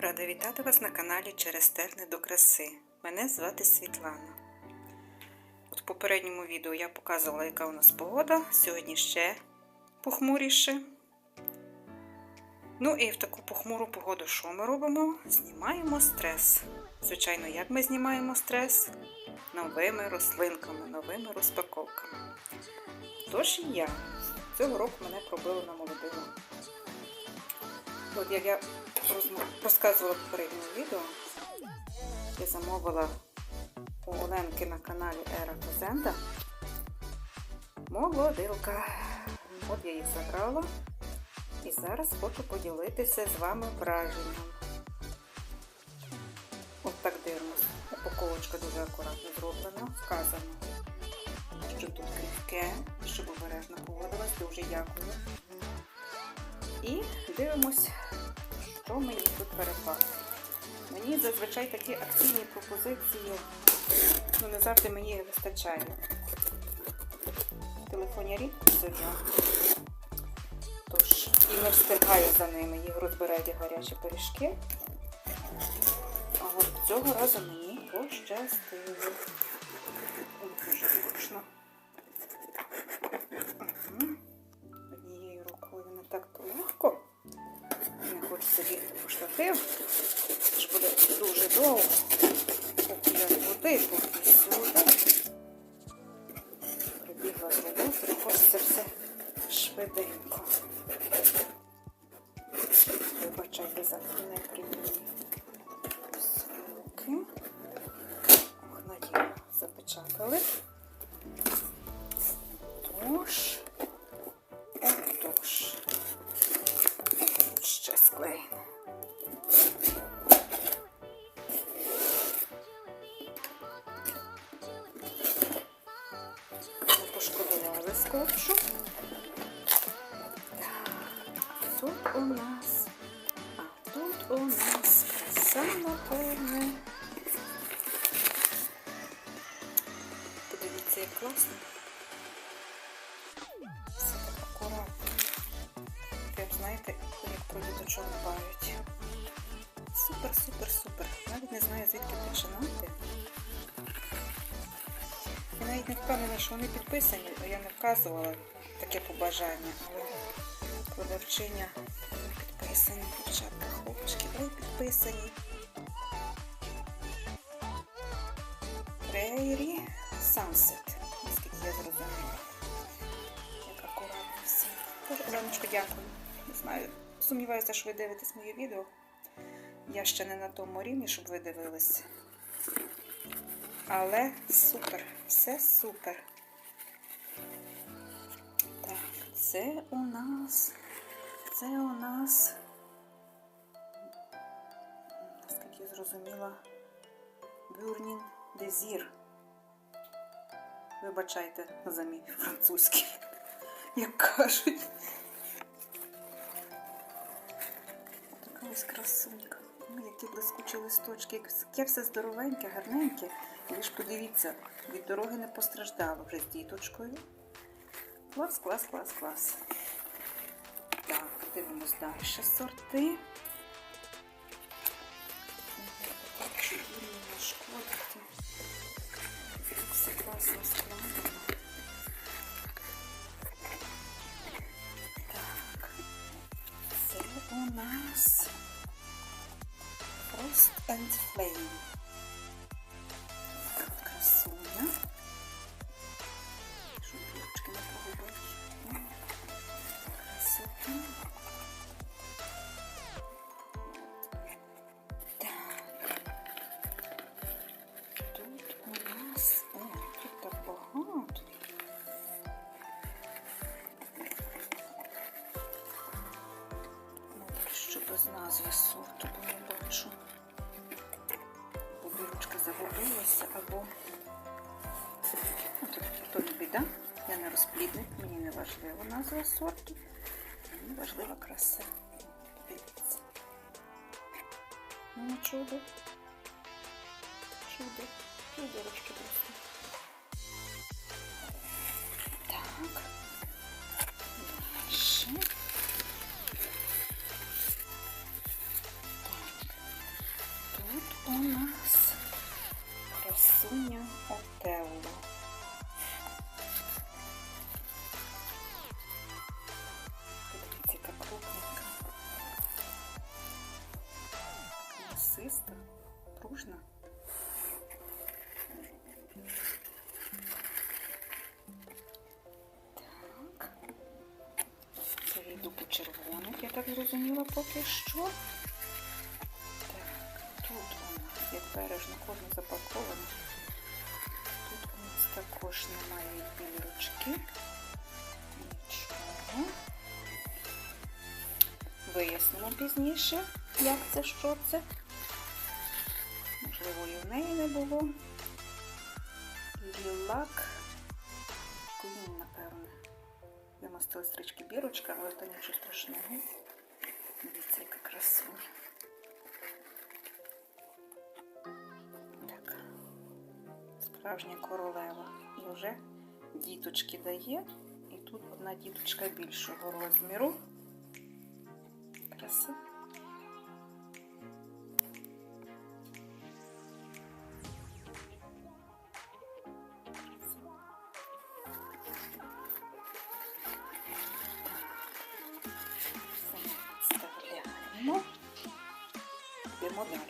Рада вітати вас на каналі Через терни до краси. Мене звати Світлана. От в попередньому відео я показувала, яка у нас погода. Сьогодні ще похмуріше. Ну і в таку похмуру погоду що ми робимо? Знімаємо стрес. Звичайно, як ми знімаємо стрес? Новими рослинками, новими розпаковками. Тож і я. Цього року мене пробило на молодину. От як я розказувала в попередньому відео, я замовила у Оленки на каналі Ера Козенда молодилка. От я їх забрала і зараз хочу поділитися з вами враженням. От так дивимося. Упаковочка дуже акуратно зроблена, вказано, що тут крихке, щоб обережно поводилась. Дуже дякую. І дивимось, що мені тут перепало. Мені зазвичай такі акційні пропозиції, ну не завжди мені вистачає. В телефоні рідко сидя. Тож, і не встигаю за ними, їх розбирають гарячі пиріжки. А от цього разу мені пощастило. Дуже зручно. Однією рукою не так то легко. Хочу собі штатив. Це ж буде дуже довго. Я туди, поки сюди. Прибігла з роботи, хочеться все швиденько. Так, Тут у нас, а тут у нас краса напевне. Подивіться, як класно. Все так акуратно. Прям знаєте, як про діточок дбають. Супер, супер, супер. Навіть не знаю, звідки починати. Я навіть не впевнена, що вони підписані, я не вказувала таке побажання, але продавчиня підписані, дівчатка, хлопчики, ви підписані. Prairie Sunset, наскільки я зрозуміла. Як акуратно все. Дуже, Оленочко, дякую. Не знаю. Сумніваюся, що ви дивитесь моє відео. Я ще не на тому рівні, щоб ви дивились. Але супер, все супер. Це у нас. Це у нас. Наскільки я зрозуміла, Бюрнін Дезір. Вибачайте за мій французький, як кажуть. Така ось красунька. Ну, які блискучі листочки. Яке все здоровеньке, гарненьке. Ви ж подивіться, від дороги не постраждало вже з діточкою. Клас, клас, клас, клас. Так, дивимось далі сорти. Все класно складено. Так, це у нас Frost and Flame. Назви сорту, не бачу. Або бірочка загубилася, або... Ну, то не біда. Я не розплідник, мені не важлива назва сорту. Мені важлива краса. Ну, чудо. Чудо. Чудо ручки просто. Пружна. Так. Це йду по червоних, я так зрозуміла поки що. Так, тут у нас, як бережно кожна запакована. Тут у нас також немає бірочки. Нічого. Вияснимо пізніше, як це, що це. Неї не було. Лілак. Куїн, напевне. Вимостила стрічки бірочка, але то нічого страшного. Дивіться, яка красуня. Так. Справжня королева. І вже діточки дає. І тут одна діточка більшого розміру. Краса. Далі.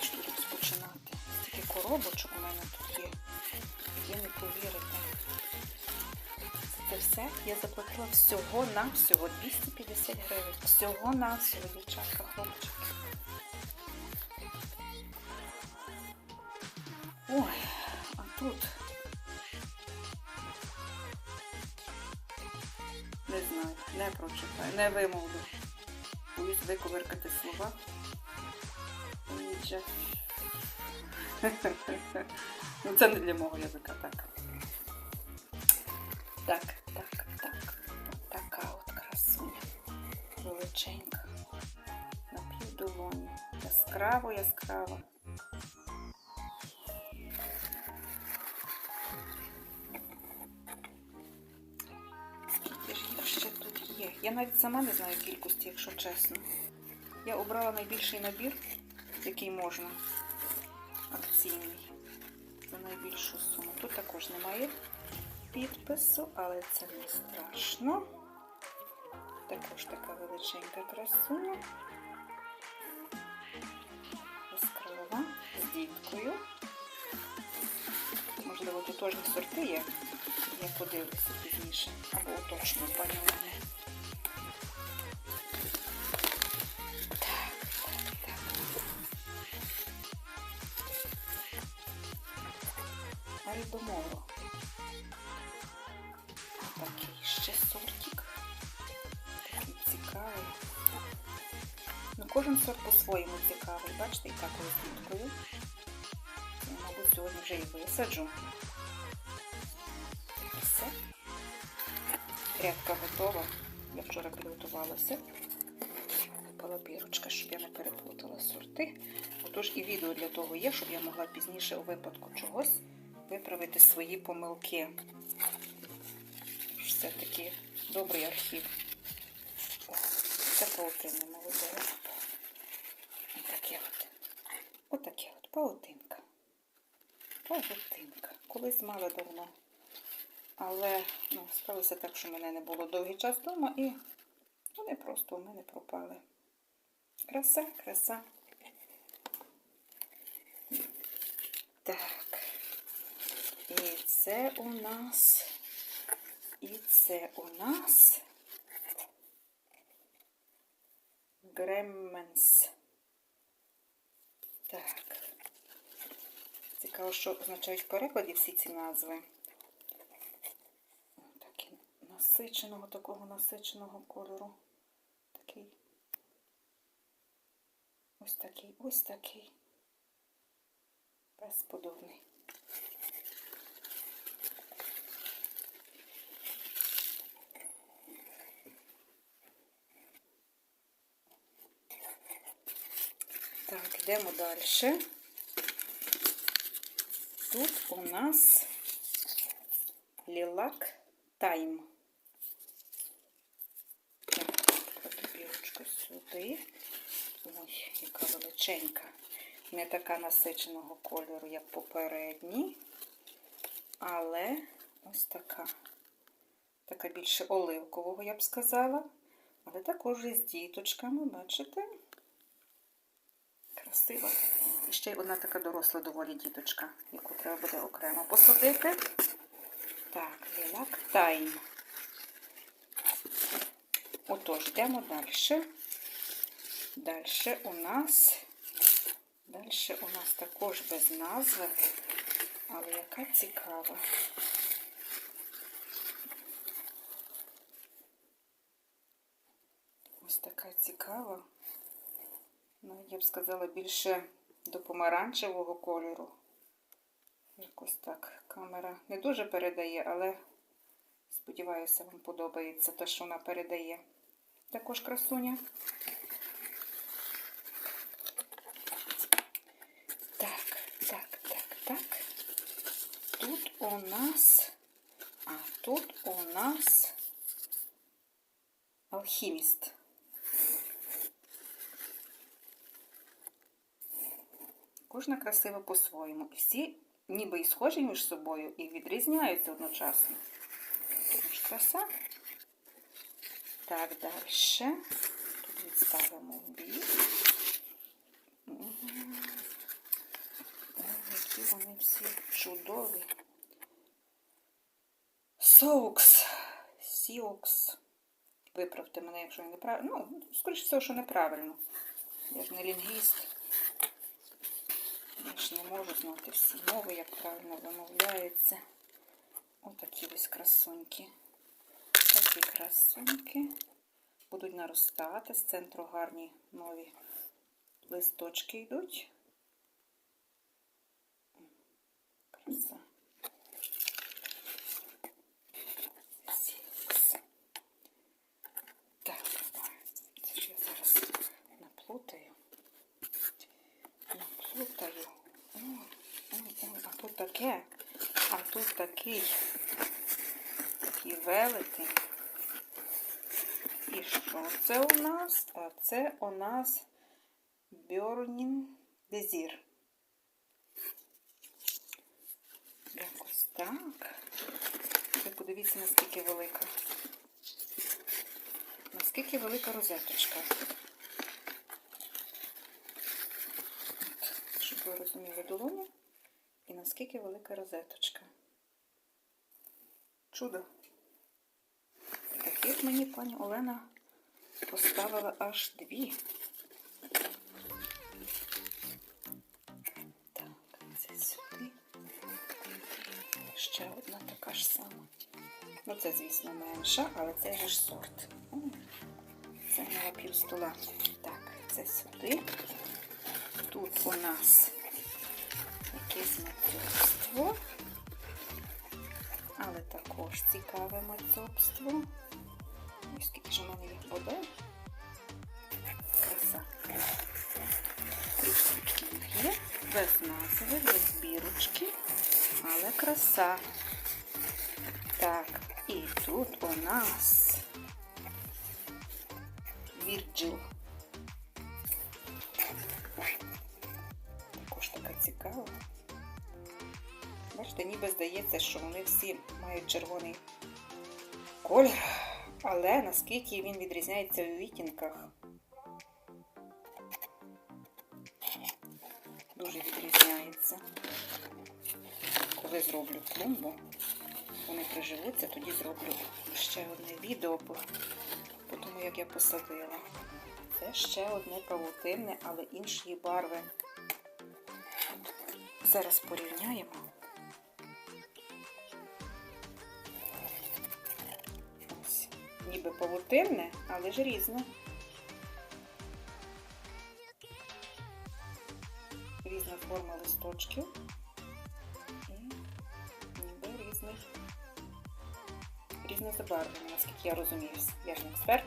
Тут розпочинати. Стільки коробочок у мене тут є. Ви не повірите. Це все я заплатила всього на всього 250 гривень. Всього на всього, дівчатка, хлопчики. Ой, а тут не знаю, не прочитаю, не вимовлю. Боюсь виковеркати слова. Ну це не для мого язика, так. Так, так, так. Така от красуня. Величенька. На півдолоні. Яскраво, яскраво. Я навіть сама не знаю кількості, якщо чесно. Я обрала найбільший набір, який можна. Акційний. За найбільшу суму. Тут також немає підпису, але це не страшно. Також така величенька красуня. Яскрава, з діткою. Можливо, тотожні сорти є. Я подивлюся пізніше. Або уточню пані Олени. Альбомово. Такий ще сортик. Цікавий. Ну, кожен сорт по-своєму цікавий. Бачите, яка коли з мабуть, сьогодні вже і висаджу. Все. Грядка готова. Я вчора підготувалася. Купила бірочка, щоб я не переплутала сорти. Отож і відео для того є, щоб я могла пізніше у випадку чогось виправити свої помилки. Все-таки добрий архів. О, це паутинне молоде. Отаке от. Отаке от паутинка. Паутинка. Колись мала давно. Але ну, сталося так, що мене не було довгий час вдома і вони просто у мене пропали. Краса, краса. Так. І це у нас. І це у нас Гремменс. Так. Цікаво, що означають в перекладі всі ці назви. Такі насиченого, такого насиченого кольору. Такий. Ось такий, ось такий. Безподобний. Так, йдемо далі. Тут у нас лілак тайм. Так, білочку сюди. Ой, яка величенька. Не така насиченого кольору, як попередні, але ось така. Така більше оливкового, я б сказала. Але також із діточками, бачите? Красива. І ще одна така доросла доволі діточка, яку треба буде окремо посадити. Так, лілак тайм. Отож, йдемо далі. Далі у нас, далі у нас також без назви, але яка цікава. Ось така цікава. Ну, я б сказала, більше до помаранчевого кольору. Якось так камера не дуже передає, але сподіваюся, вам подобається те, що вона передає. Також красуня. Так, так, так, так. Тут у нас, а тут у нас алхіміст. Кожна красива по-своєму. І всі ніби і схожі між собою, і відрізняються одночасно. Тож краса. Так, далі. Тут відставимо в бік. Які вони всі чудові. Соукс. Сіокс. Виправте мене, якщо я неправильно. Ну, скоріше всього, що неправильно. Я ж не лінгвіст. Ж не можу знати всі мови, як правильно вимовляється. Отакі ось красуньки. Такі красуньки. Будуть наростати. З центру гарні нові листочки йдуть. Краса. Сікс. Так, це ж я зараз наплутаю. Наплутаю. Ой, ой, ой, а тут таке. А тут такий. Такий велетень. І що це у нас? А це у нас Burning Desir. Якось так. Ви подивіться, наскільки велика. Наскільки велика розеточка. Щоб ви розуміли долоню. І наскільки велика розеточка. Чудо. Таких мені пані Олена поставила аж дві. Так, це сюди. Ще одна така ж сама. Ну, це, звісно, менша, але це ж сорт. Це на пів стола. Так, це сюди. Тут у нас якесь мацьобство, але також цікаве мацьобство. Ось скільки ж у мене їх буде. Краса. Трішечки їх є, без назви, без бірочки, але краса. Так, і тут у нас Вірджил. Здається, що вони всі мають червоний колір, але наскільки він відрізняється у відтінках. Дуже відрізняється. Коли зроблю клумбу, вони приживуться, тоді зроблю ще одне відео по тому, як я посадила. Це ще одне павутинне, але іншої барви. Зараз порівняємо. Павутинне, але ж різне. Різна форма листочків. І ніби різний, різне забарвлення, наскільки я розумію. Я ж не експерт.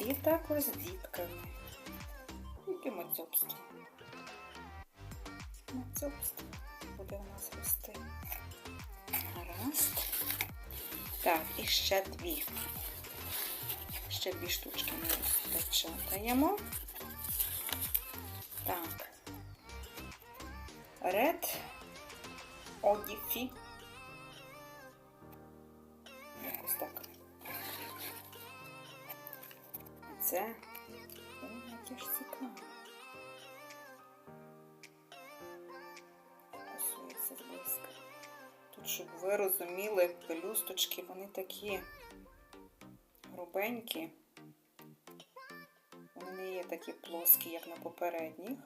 І також з дітками. Яке мацьобство. Мацьобство буде у нас рости. Гаразд. Так, і ще дві. Ще дві штучки ми розпечатаємо. Так. Red Odify. Якось так. Це. О, яке ж цікаве. Щоб ви розуміли, пелюсточки, вони такі грубенькі. Вони не є такі плоскі, як на попередніх,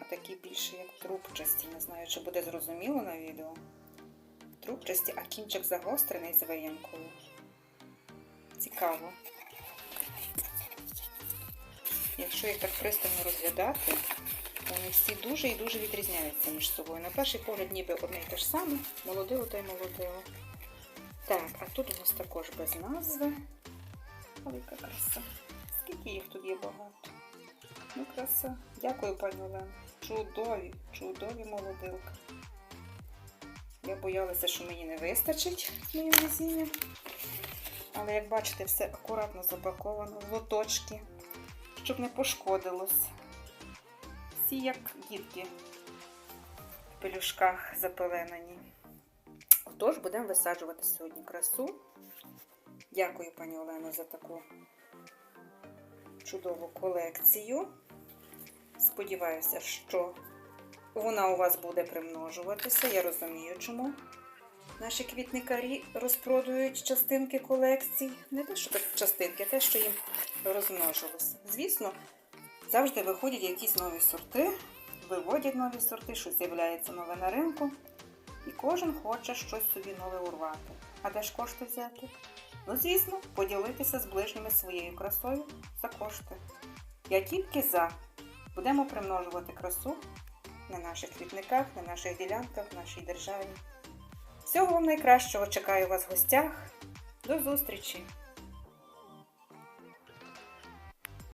а такі більше як трубчасті. Не знаю, чи буде зрозуміло на відео. Трубчасті, а кінчик загострений з виямкою. Цікаво. Якщо їх так пристально розглядати, вони всі дуже і дуже відрізняються між собою. На перший погляд ніби одне і те ж саме, молодило та й молодило. Так, а тут у нас також без назви. Але яка краса. Скільки їх тут є багато. Ну, краса. Дякую, пані Олена. Чудові, чудові молодилки. Я боялася, що мені не вистачить моїм везінням. Але як бачите, все акуратно запаковано лоточки, щоб не пошкодилось. Всі як дітки в пелюшках запеленані. Отож, будемо висаджувати сьогодні красу. Дякую, пані Олено, за таку чудову колекцію. Сподіваюся, що вона у вас буде примножуватися. Я розумію, чому наші квітникарі розпродують частинки колекцій. Не те, що частинки, а те, що їм розмножилося. Звісно, завжди виходять якісь нові сорти, виводять нові сорти, щось з'являється нове на ринку. І кожен хоче щось собі нове урвати. А де ж кошти взяти? Ну, звісно, поділитися з ближніми своєю красою за кошти. Я тільки за. Будемо примножувати красу на наших квітниках, на наших ділянках, в нашій державі. Всього вам найкращого чекаю вас в гостях. До зустрічі!